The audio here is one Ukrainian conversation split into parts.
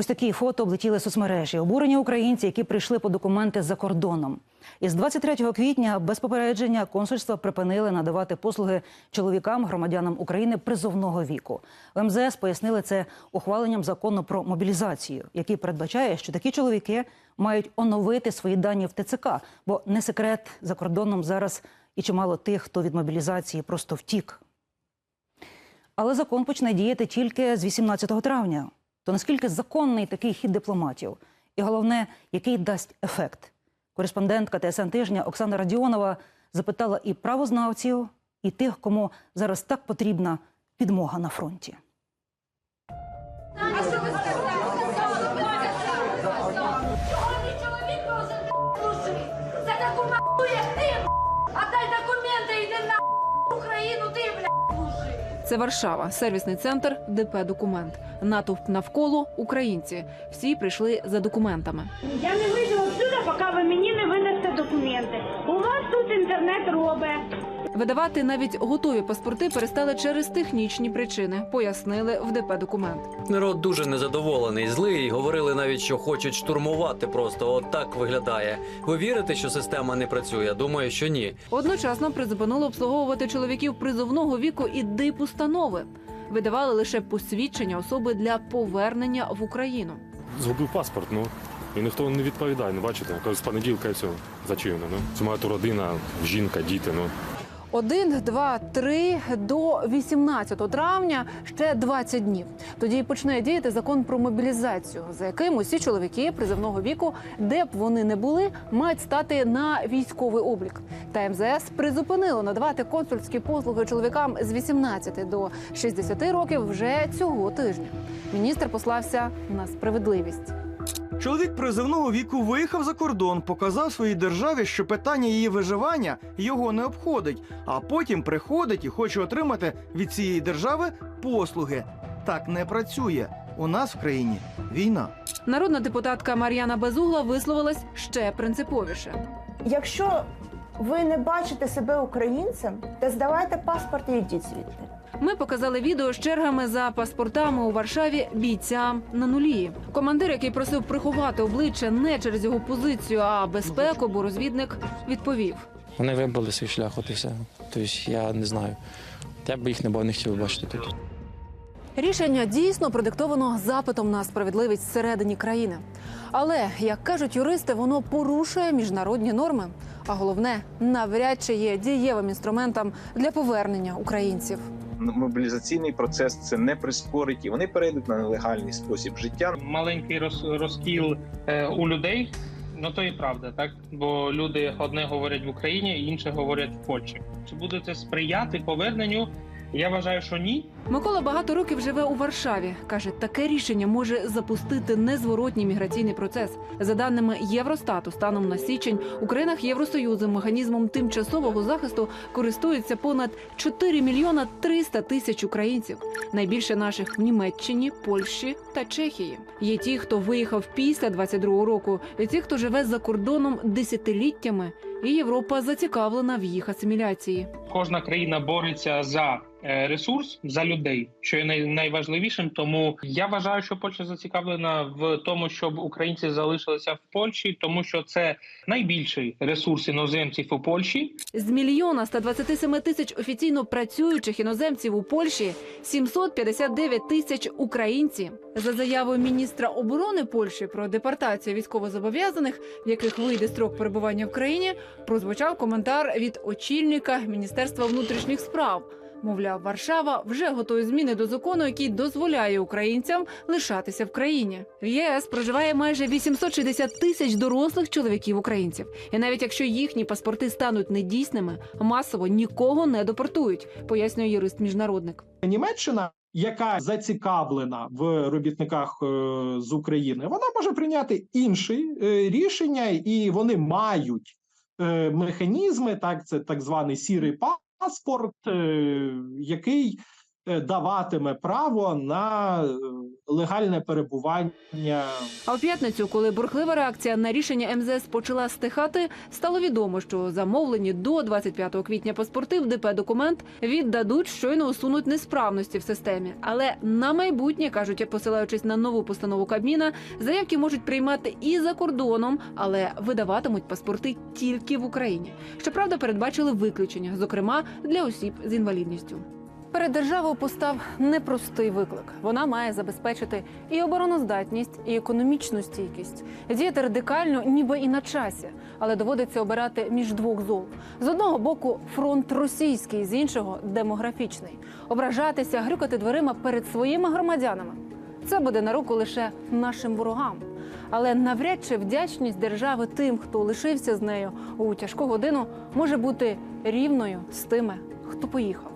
Ось такі фото облетіли соцмережі. Обурені українці, які прийшли по документи за кордоном. Із 23 квітня без попередження консульства припинили надавати послуги чоловікам, громадянам України призовного віку. В МЗС пояснили це ухваленням закону про мобілізацію, який передбачає, що такі чоловіки мають оновити свої дані в ТЦК, бо не секрет за кордоном зараз і чимало тих, хто від мобілізації просто втік. Але закон почне діяти тільки з 18 травня. То наскільки законний такий хід дипломатів? І головне, який дасть ефект? Кореспондентка ТСН тижня Оксана Радіонова запитала і правознавців, і тих, кому зараз так потрібна підмога на фронті. Це Варшава, сервісний центр ДП Документ. Натовп навколо українці. Всі прийшли за документами. Я не вийду отсюда, поки ви мені не видасте документи. У вас тут інтернет робить. Видавати навіть готові паспорти перестали через технічні причини. Пояснили в ДП Документ. Народ дуже незадоволений, злий. Говорили навіть, що хочуть штурмувати. Просто от так виглядає. Ви вірите, що система не працює? Думаю, що ні. Одночасно призупинили обслуговувати чоловіків призовного віку і дипустанови. Видавали лише посвідчення особи для повернення в Україну. Згубив паспорт, ну. І ніхто не відповідає, ну бачите, коли з понеділка і все зачинено. Ну. Це моя родина, жінка, діти. Ну. Один, два, три до 18 травня ще 20 днів. Тоді почне діяти закон про мобілізацію, за яким усі чоловіки призовного віку, де б вони не були, мають стати на військовий облік. Та МЗС призупинило надавати консульські послуги чоловікам з 18 до 60 років вже цього тижня. Міністр послався на справедливість. Чоловік призивного віку виїхав за кордон, показав своїй державі, що питання її виживання його не обходить, а потім приходить і хоче отримати від цієї держави послуги. Так не працює. У нас в країні війна. Народна депутатка Мар'яна Безугла висловилась ще принциповіше. Якщо ви не бачите себе українцем, то здавайте паспорт і йдіть звідти. Ми показали відео з чергами за паспортами у Варшаві бійцям на нулі. Командир, який просив приховати обличчя не через його позицію, а безпеку, бо розвідник відповів. Вони вибрали свій шлях, от і все. Тобто я не знаю. Я б їх не бо не хотів бачити тут. Рішення дійсно продиктовано запитом на справедливість всередині країни. Але як кажуть юристи, воно порушує міжнародні норми. А головне, навряд чи є дієвим інструментом для повернення українців. Мобілізаційний процес це не прискорить, і вони перейдуть на нелегальний спосіб життя. маленький роз, розкіл е, у людей. Ну то і правда, так бо люди одне говорять в Україні, інше говорять в Польщі. Чи буде це сприяти поверненню? Я вважаю, що ні. Микола багато років живе у Варшаві. каже, таке рішення може запустити незворотній міграційний процес. За даними Євростату, станом на січень у країнах Євросоюзу механізмом тимчасового захисту користуються понад 4 мільйона 300 тисяч українців. Найбільше наших в Німеччині, Польщі та Чехії. Є ті, хто виїхав після 22-го року, і ті, хто живе за кордоном десятиліттями. І Європа зацікавлена в їх асиміляції. Кожна країна бореться за ресурс, за людей, що є найважливішим. Тому я вважаю, що Польща зацікавлена в тому, щоб українці залишилися в Польщі, тому що це найбільший ресурс іноземців у Польщі. З мільйона 127 тисяч офіційно працюючих іноземців у Польщі 759 тисяч українці. За заявою міністра оборони Польщі про депортацію військовозобов'язаних, в яких вийде строк перебування в країні, прозвучав коментар від очільника Міністерства внутрішніх справ. Мовляв, Варшава вже готує зміни до закону, який дозволяє українцям лишатися в країні. В ЄС проживає майже 860 тисяч дорослих чоловіків українців. І навіть якщо їхні паспорти стануть недійсними, масово нікого не депортують, пояснює юрист міжнародник. Німеччина, яка зацікавлена в робітниках е, з України, вона може прийняти інші е, рішення, і вони мають е, механізми, так це так званий сірий паспорт, е, який даватиме право на е, легальне перебування. А в п'ятницю, коли бурхлива реакція на рішення МЗС почала стихати, стало відомо, що замовлені до 25 квітня паспорти в ДП документ віддадуть, щойно усунуть несправності в системі. Але на майбутнє кажуть, посилаючись на нову постанову Кабміна, заявки можуть приймати і за кордоном, але видаватимуть паспорти тільки в Україні. Щоправда, передбачили виключення, зокрема для осіб з інвалідністю. Перед державою постав непростий виклик. Вона має забезпечити і обороноздатність, і економічну стійкість, діяти радикально, ніби і на часі, але доводиться обирати між двох зол: з одного боку фронт російський, з іншого демографічний. Ображатися, грюкати дверима перед своїми громадянами. Це буде на руку лише нашим ворогам. Але навряд чи вдячність держави тим, хто лишився з нею у тяжку годину, може бути рівною з тими, хто поїхав.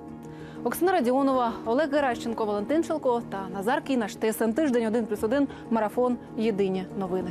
Оксана Радіонова, Олег Геращенко, Валентин Шелко та Назар Кінаш. ТСН тиждень 1+,1, марафон. Єдині новини.